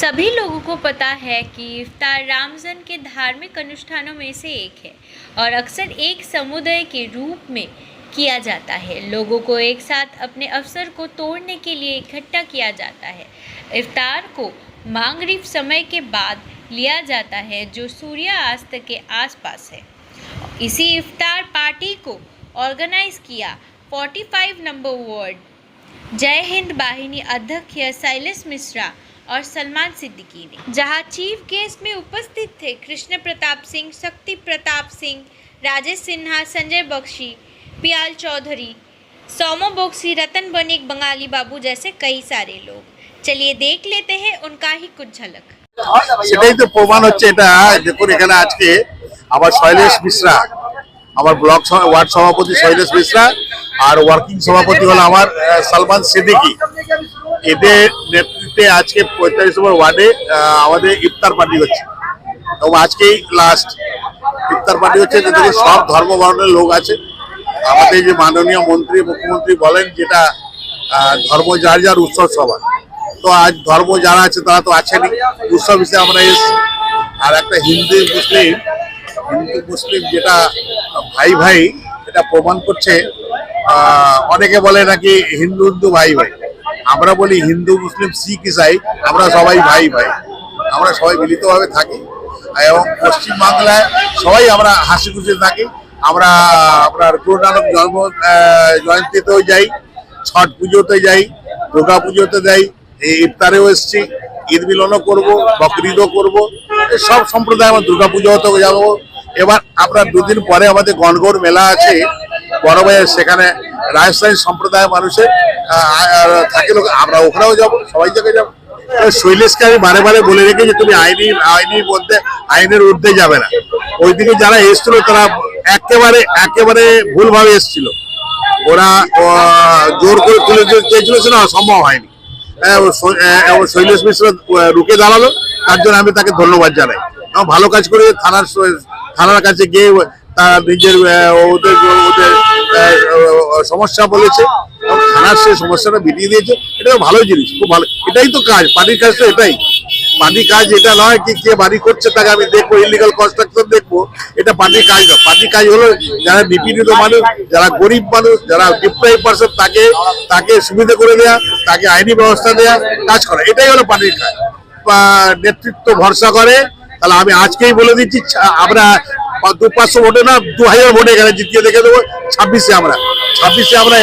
सभी लोगों को पता है कि इफ्तार रामजन के धार्मिक अनुष्ठानों में से एक है और अक्सर एक समुदाय के रूप में किया जाता है। लोगों को एक साथ अपने अवसर को तोड़ने के लिए इकट्ठा किया जाता है। इफ्तार को मांगरीफ समय के बाद लिया जाता है, जो सूर्यास्त के आसपास है। इसी इफ्तार पार्टी को ऑर्गेनाइज किया 45 नंबर वार्ड। जय हिंद वाहिनी अध्यक्ष शैलेश मिश्रा और सलमान सिद्दीकी ने जहां चीफ गेस्ट में उपस्थित थे कृष्ण प्रताप सिंह शक्ति प्रताप सिंह राजेश सिन्हा संजय बख्शी पियाल चौधरी सोमो बोक्सी रतन बनिक बंगाली बाबू जैसे कई सारे लोग चलिए देख लेते हैं उनका ही कुछ झलक সেটাই তো প্রমাণ হচ্ছে এটা দেখুন এখানে আজকে আমার শৈলেশ মিশ্রা আমার ব্লক সভা- ওয়ার্ড সভাপতি শৈলেশ মিশ্রা আর ওয়ার্কিং সভাপতি হলো আমার আহ, সালমান সিদ্দিকী এদের নেতৃত্বে আজকে পঁয়তাল্লিশ নম্বর ওয়ার্ডে আমাদের ইফতার পার্টি হচ্ছে। এবং আজকেই লাস্ট ইফতার পার্টি হচ্ছে যেখানে সব ধর্ম বর্ণের লোক আছে। আমাদের যে মাননীয় মন্ত্রী, মুখ্যমন্ত্রী বলেন যেটা ধর্ম যার যার উৎসব সবার। তো আজ ধর্ম যারা আছে, তারা তো আছেনই। উৎসব হিসেবে আমরা এসেছি। আর একটা হিন্দু মুসলিম হিন্দু মুসলিম যেটা ভাই ভাই, এটা প্রমাণ করছে অনেকে বলে নাকি হিন্দু হিন্দু ভাই ভাই। আমরা বলি হিন্দু, মুসলিম, শিখ, ইসাই, আমরা সবাই ভাই ভাই। আমরা সবাই মিলিতভাবে থাকি এবং পশ্চিমবাংলায় সবাই আমরা হাসি খুশি থাকি। আমরা, আপনার গুরু নানক জন্ম জয়ন্তীতেও যাই, ছট পুজোতে যাই, দুর্গা পুজোতে যাই, এই ইফতারেও এসছি, ঈদ মিলনও করব বকরিদও করব সব সম্প্রদায় আমার দুর্গা পুজোতেও যাব। এবার আপনার দুদিন পরে আমাদের গণগৌর মেলা আছে, বড় সেখানে রাজস্থানী সম্প্রদায়ের মানুষের থাকে লোক, আমরা ওখানেও যাব, সবাই জায়গায় যাব। শৈলেশকে আমি বারে বারে বলে রেখেছি তুমি আইনি আইনির বলতে আইনের ঊর্ধ্বে যাবে না। ওইদিকে যারা এসেছিল তারা একেবারে একেবারে ভুলভাবে এসেছিল। ওরা জোর করে তুলে চেয়েছিল, সেটা সম্ভব হয়নি। শৈলেশ মিশ্র রুখে দাঁড়াল, তার জন্য আমি তাকে ধন্যবাদ জানাই। এবং ভালো কাজ করে থানার থানার কাছে গিয়ে তার নিজের ওদের ওদের সমস্যা বলেছে। থানার সেই সমস্যাটা মিটিয়ে দিয়েছে। এটা ভালো জিনিস, খুব ভালো। এটাই তো কাজ পার্টির কাজ তো এটাই। পার্টির কাজ এটা নয় কি কে বাড়ি করছে তাকে আমি দেখব ইলিগাল কনস্ট্রাকশন দেখব। এটা পার্টির কাজ নয়। পার্টির কাজ হলো যারা নিপীড়িত মানুষ, যারা গরিব মানুষ, যারা ডিপ্রাইভ পার্সন তাকে তাকে সুবিধা করে দেয়া, তাকে আইনি ব্যবস্থা দেয়া, কাজ করা। এটাই হলো পার্টির কাজ। নেতৃত্ব ভরসা করে, তাহলে আমি আজকেই বলে দিচ্ছি আমরা দু পাঁচশো ভোটে না, দু হাজার ভোটে এখানে জিতিয়ে দেখে দেবো। ছাব্বিশে আমরা। ছাব্বিশে আমরা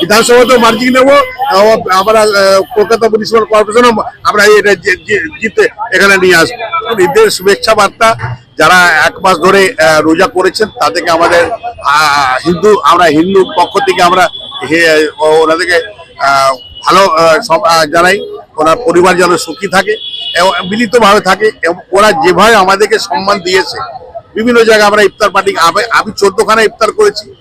বিধানসভাতেও মার্জিন নেব আমরা কলকাতা মিউনিসিপাল কর্পোরেশনও আমরা এটা জিতে এখানে নিয়ে আসব। ঈদের শুভেচ্ছা বার্তা, যারা এক মাস ধরে রোজা করেছেন, তাদেরকে আমাদের হিন্দু, আমরা হিন্দু পক্ষ থেকে আমরা ওনাদেরকে ভালো সব জানাই। ওনার পরিবার যেন সুখী থাকে, এবং মিলিতভাবে থাকে, এবং ওরা যেভাবে আমাদেরকে সম্মান দিয়েছে বিভিন্ন জায়গায় আমরা ইফতার পার্টি, আমি- চোদ্দখানা ইফতার করেছি।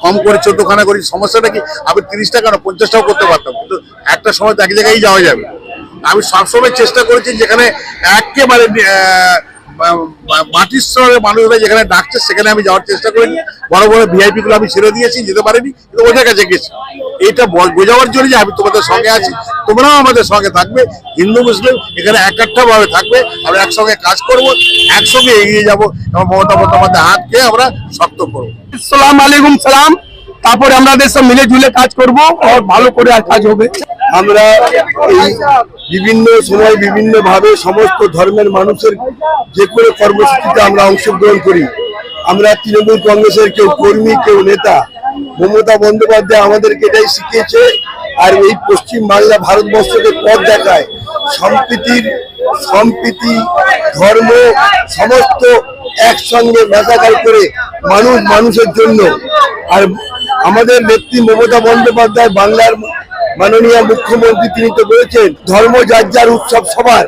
কম করে চোদ্দখানা করি, সমস্যাটা কি? আমি তিরিশ টাকা না পঞ্চাশ টাকা করতে পারতাম, কিন্তু একটা সময় এক জায়গায় যাওয়া যাবে। আমি সবসময় চেষ্টা করেছি যেখানে একেবারে মাটির স্তরের মানুষরা যেখানে ডাকছে, সেখানে আমি যাওয়ার চেষ্টা করিনি। বড় বড় ভিআইপি গুলো আমি ছেড়ে দিয়েছি, যেতে পারিনি ওদের কাছে গেছি। এটা বোঝাবার জন্য যে আমি তোমাদের সঙ্গে আছি। তোমরাও আমাদের সঙ্গে থাকবে, হিন্দু, মুসলিম, এখানে একাট্টা ভাবে থাকবে। আমরা একসঙ্গে কাজ করব, একসঙ্গে এগিয়ে যাব, এবং মমতা বন্দ্যোপাধ্যায় হাতকে আমরা শক্ত করব। সালাম আলাইকুম, সালাম। তারপরে আমাদের সব মিলে ঝুলে কাজ করব ভালো করে আর কাজ হবে। আমরা এই বিভিন্ন সময় বিভিন্ন ভাবে সমস্ত ধর্মের মানুষের যে কোনো কর্মসূচিতে আমরা অংশগ্রহণ করি। আমরা তৃণমূল কংগ্রেসের কেউ কর্মী, কেউ নেতা। মমতা বন্দ্যোপাধ্যায় আমাদেরকে এটাই শিখিয়েছে, আর এই পশ্চিম বাংলা ভারতবর্ষকে পথ দেখায়। সম্প্রীতির, সম্প্রীতি, ধর্ম, সমস্ত একসঙ্গে মেশাকার করে মানুষ মানুষের জন্য। আর আমাদের নেত্রী মমতা বন্দ্যোপাধ্যায় বাংলার মাননীয় মুখ্যমন্ত্রী তিনি তো বলেছেন ধর্ম যার যার উৎসব সবার।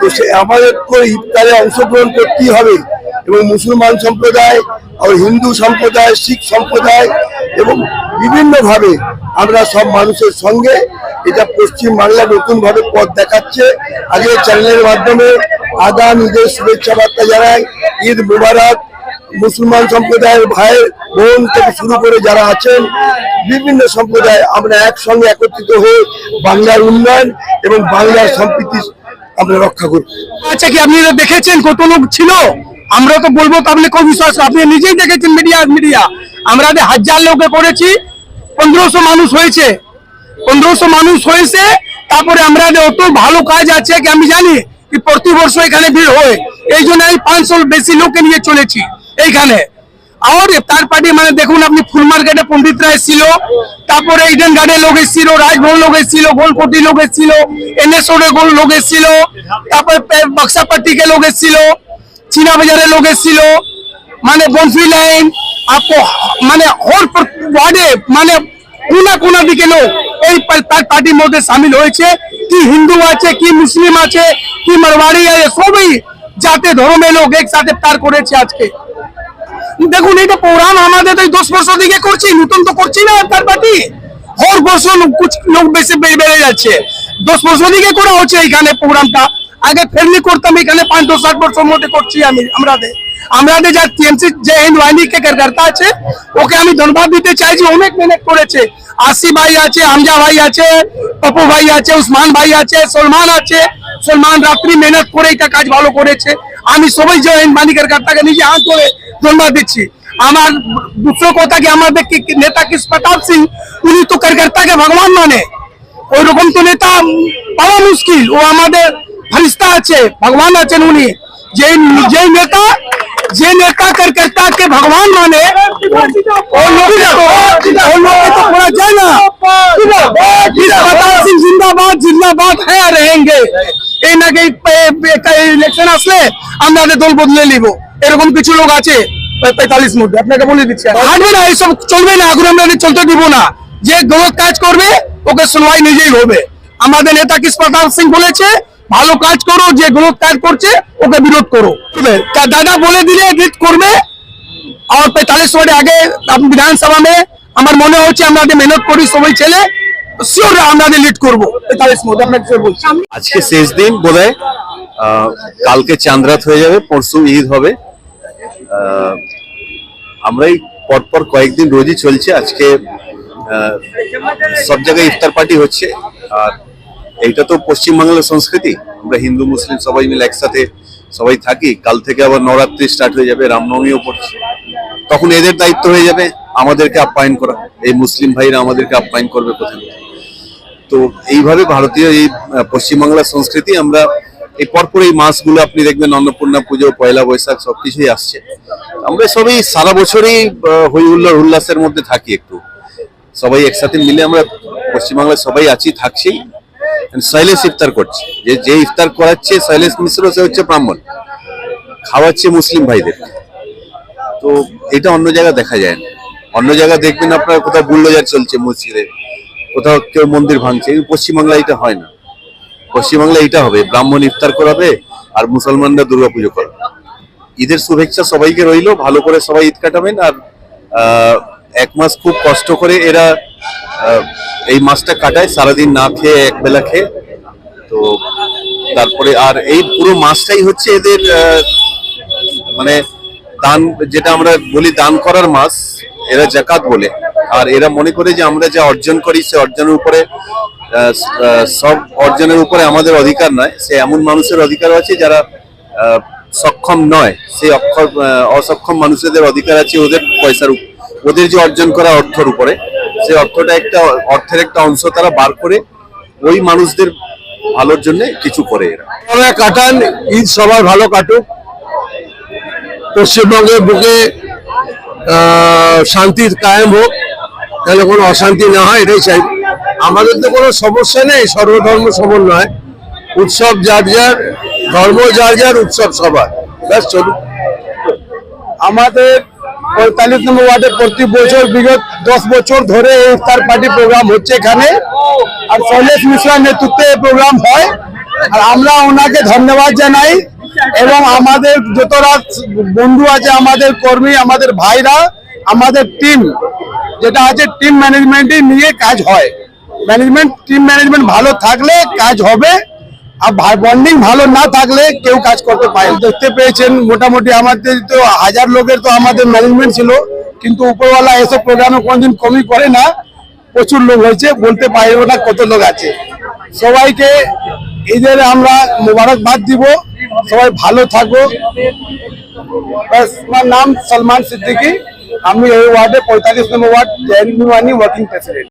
তো সে আমাদের ইফতারে অংশগ্রহণ করতেই হবে। এবং মুসলমান সম্প্রদায় আর হিন্দু সম্প্রদায়, শিখ সম্প্রদায় এবং বিভিন্নভাবে আমরা সব মানুষের সঙ্গে এটা পশ্চিম বাংলা নতুন ভাবে পথ দেখাচ্ছে। আগে চ্যানেলের মাধ্যমে আগাম ঈদের শুভেচ্ছা বার্তা জানাই। ঈদ মুবারক। মুসলমান সম্প্রদায়ের ভাইয়ের বোন থেকে শুরু করে যারা আছেন, বিভিন্ন সম্প্রদায় আমরা একসঙ্গে একত্রিত হয়ে বাংলার উন্নয়ন এবং বাংলার সম্প্রীতি আমরা রক্ষা করব। আচ্ছা কি আপনি দেখেছেন? কত লোক ছিল? আমরা তো বলব তাহলে কোন বিশ্বাস আপনি নিজেই দেখেছেন মিডিয়া মিডিয়া আমরা যে হাজার লোকে করেছি, পনেরোশো মানুষ হয়েছে। পনেরোশো মানুষ হয়েছে, তারপরে আমরা যে অত ভালো কাজ আছে কি আমি জানি প্রতি বর্ষ এখানে ভিড় হয়। এই জন্য আমি পাঁচশো বেশি লোককে নিয়ে চলেছি। এইখানে। আর তার পার্টি মানে দেখুন আপনি ফুল মার্কেটে পন্ডিতরা এসেছিল তারপরে ইডেন গার্ডে লোক এসেছিল, রাজভবন লোক এসেছিল গোলপটি লোক এসেছিল এনএসওডে গোল লোক এসেছিল, তারপরে বক্সাপট্টিকে লোক এসেছিল, চীনা বাজারে লোক এসেছিল মানে বনফি লাইন মানে হর ওয়ার্ডে মানে কোনা কোনা দিকে লোক এই তার পার্টির মধ্যে সামিল হয়েছে। কি হিন্দু আছে, কি মুসলিম আছে, কি মারওয়াড়ি আছে, সবই জাতে ধর্মের লোক একসাথে তার করেছে আজকে। দেখুন এটা প্রোগ্রাম আমাদের তো দশ বছর দিকে করছি, নতুন তো করছি না তার পার্টি হর বছর লোক বেশি বেড়ে যাচ্ছে। দশ বছর দিকে করা হচ্ছে এখানে প্রোগ্রামটা আগে ফেরলি করতাম এখানে পাঁচ দশ ষাট বছর মধ্যে করছি আমি আমাদের আমাদের যা টিএমসি, যে আছে, ওকে আমি ধন্যবাদ দিতে চাই যে অনেক মেহনত করেছে। আসি ভাই আছে হামজা ভাই আছে পপু ভাই আছে, উসমান ভাই আছে, সলমান আছে। সলমান রাত্রি মেহনত করে এটা কাজ ভালো করেছে। আমি সবাই যে হিন্দু বাহিনী কার্যকর্তাকে নিজে হাত ধরে ধন্যবাদ দিচ্ছি আমার দুসরো কথা কি আমাদের কি কি নেতা কিস প্রতাপ সিং উনি তো কার্যকর্তাকে ভগবান মানে ওই রকম তো নেতা পাওয়া মুশকিল ও আমাদের ফরিস্তা আছে ভগবান আছেন উনি যে যে নেতা যে নেতা কার্যকর্তাকে ভগবান মানে ও লোককে তো ও লোককে তো করা যায় না किस प्रताप सिंह जिंदाबाद जिंदाबाद है আর रहेंगे এই নাকি ইলেকশন আসলে আমাদের দল বদলে নিব এরকম কিছু লোক আছে পঁয়তাল্লিশ মধ্যে আপনাকে বলে দিচ্ছে হাঁটবে না এইসব চলবে না আগুন আমরা চলতে দিব না। যে গলত কাজ করবে ওকে শুনবাই নিজেই হবে আমাদের নেতা কৃষ্ণপাল সিং বলেছে ভালো কাজ করো যে গলত কাজ করছে ওকে বিরোধ করো। দাদা বলে দিলে করবে। আর পঁয়তাল্লিশ মিনিট আগে বিধানসভা মে আমার মনে হচ্ছে আমাদের মেহনত করি সবাই ছেলে লিড করব। মধ্যে আপনাকে আজকে শেষ দিন বোধ কালকে চান্দ্রাত হয়ে যাবে পরশু ঈদ হবে। আহ, আমরা এই পরপর কয়েকদিন রোজই চলছে। আজকে সব জায়গায় ইফতার পার্টি হচ্ছে। আর এইটা তো পশ্চিমবাংলার সংস্কৃতি। আমরা হিন্দু মুসলিম সবাই মিলে একসাথে সবাই থাকি। কাল থেকে আবার নবরাত্রি স্টার্ট হয়ে যাবে রামনবমীও পড়ছে। তখন এদের দায়িত্ব হয়ে যাবে আমাদেরকে আপ্যায়ন করা। এই মুসলিম ভাইরা আমাদেরকে আপ্যায়ন করবে কোথায় তো এইভাবে ভারতীয় এই পশ্চিমবাংলার সংস্কৃতি আমরা এই পরপর এই মাসগুলো আপনি দেখবেন অন্নপূর্ণা পুজো, পয়লা বৈশাখ সবকিছুই আসছে। আমরা সবই সারা বছরই হই হুল্লোড় উল্লাসের মধ্যে থাকি একটু। সবাই একসাথে মিলে আমরা পশ্চিমবাংলায় সবাই আছি, থাকছি। শৈলেশ ইফতার করছে। যে যে ইফতার করাচ্ছে শৈলেশ মিশ্র, সে হচ্ছে ব্রাহ্মণ। খাওয়াচ্ছে মুসলিম ভাইদের। তো এটা অন্য জায়গায় দেখা যায় না। অন্য জায়গা দেখবেন আপনার কোথাও বুল্ডোজার চলছে মসজিদে, কোথাও কেউ মন্দির ভাঙছে। পশ্চিমবাংলায় এটা হয় না। পশ্চিমবাংলায় এটা হবে, ব্রাহ্মণ ইফতার করাবে আর মুসলমানরা দুর্গাপুজো করবে। ঈদের শুভেচ্ছা সবাইকে রইল, ভালো করে সবাই ঈদ কাটাবেন আর এক মাস খুব কষ্ট করে এরা এই মাসটা কাটায়, সারাদিন না খেয়ে এক বেলা খেয়ে। তো তারপরে আর এই পুরো মাসটাই হচ্ছে এদের মানে দান, যেটা আমরা বলি দান করার মাস, এরা জাকাত বলে। আর এরা মনে করে যে আমরা যা অর্জন করি সে অর্জনের উপরে সব অর্জনের উপরে আমাদের অধিকার নয়, সে এমন মানুষের অধিকার আছে যারা সক্ষম নয়, সেই অক্ষর অসক্ষম মানুষদের অধিকার আছে ওদের পয়সার ওদের যে অর্জন করা অর্থের উপরে সেই অর্থটা একটা, অর্থের একটা অংশ তারা বার করে ওই মানুষদের ভালোর জন্য কিছু করে এরা। সবাই কাটান, ঈদ সবার ভালো কাটুক পশ্চিমবঙ্গের বুকে শান্তির শান্তি কায়েম হোক, তাহলে কোনো অশান্তি না হয়, এটাই চাই। আমাদের তো কোনো সমস্যা নেই, সর্বধর্ম সমন্বয় উৎসব যার যার, ধর্ম যার যার, উৎসব সবার। ব্যাস, চলুন। আমাদের পঁয়তাল্লিশ নম্বর ওয়ার্ডে প্রতি বছর বিগত দশ বছর ধরে এই ইফতার পার্টি প্রোগ্রাম হচ্ছে এখানে। আর শৈলেশ মিশ্রার নেতৃত্বে এই প্রোগ্রাম হয়। আর আমরা ওনাকে ধন্যবাদ জানাই। এবং আমাদের যতরা বন্ধু আছে, আমাদের কর্মী, আমাদের ভাইরা, আমাদের টিম যেটা আছে টিম ম্যানেজমেন্টই নিয়ে কাজ হয়। ম্যানেজমেন্ট টিম ম্যানেজমেন্ট ভালো থাকলে কাজ হবে, আর বন্ডিং ভালো না থাকলে কেউ কাজ করতে পারে দেখতে পেয়েছেন, মোটামুটি আমাদের তো হাজার লোকের তো আমাদের ম্যানেজমেন্ট ছিল, কিন্তু উপরওয়ালা এসব প্রোগ্রামে কোনোদিন কমই করে না। প্রচুর লোক হয়েছে, বলতে পারব না কত লোক আছে। সবাইকে এদের আমরা মোবারকবাদ দিব, সবাই ভালো থাকো। আমার নাম সলমান সিদ্দিকী, আমি এই ওয়ার্ডে পঁয়তাল্লিশ নম্বর ওয়ার্ড, জৈন ওয়ার্কিং প্রেসিডেন্ট